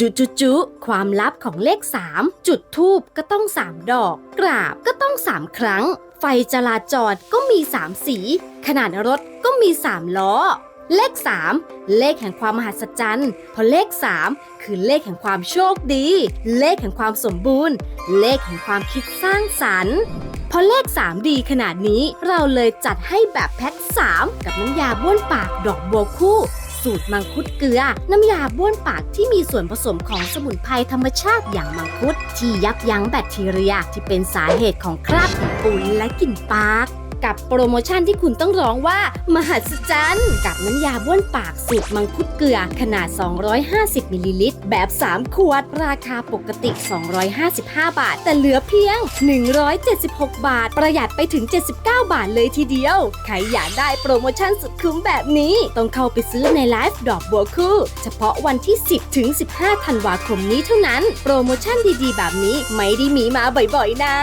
จุจุจุความลับของเลข 3 จุดทูบก็ต้อง 3 ดอก กราบก็ต้อง 3 ครั้ง ไฟจราจรก็มี 3 สี ขนาดรถก็มี 3 ล้อ เลข 3 เลขแห่งความมหัศจรรย์เพราะเลข 3 คือเลขแห่งความโชคดี เลขแห่งความสมบูรณ์ เลขแห่งความคิดสร้างสรรค์พอเลข 3 ดีขนาดนี้เราเลยจัดให้แบบแพ็ค 3 กับน้ำยาบ้วนปากดอกบัวคู่ สูตรมังคุดเกลือ น้ำยาบ้วนปากที่มีส่วนผสมของสมุนไพรธรรมชาติอย่างมังคุด ที่ยับยั้งแบคทีเรียที่เป็นสาเหตุของคราบหินปูนและกลิ่นปาก กับโปรโมชั่นที่คุณต้องร้องว่า มหัศจรรย์ กับน้ำยาบ้วนปากสูตรมังคุดเกลือขนาด 250มิลลิลิตรแบบ 3 ขวด ราคาปกติ 255 บาท แต่เหลือเพียง 176 บาท ประหยัดไปถึง 79 บาทเลยทีเดียว ใครอยากได้โปรโมชั่นสุดคุ้มแบบนี้ ต้องเข้าไปซื้อในไลฟ์ดอกบัวคู่ เฉพาะวันที่ 10 ถึง 15 ธันวาคมนี้เท่านั้น โปรโมชั่นดีๆ แบบนี้ไม่ได้มีมาบ่อยๆนะ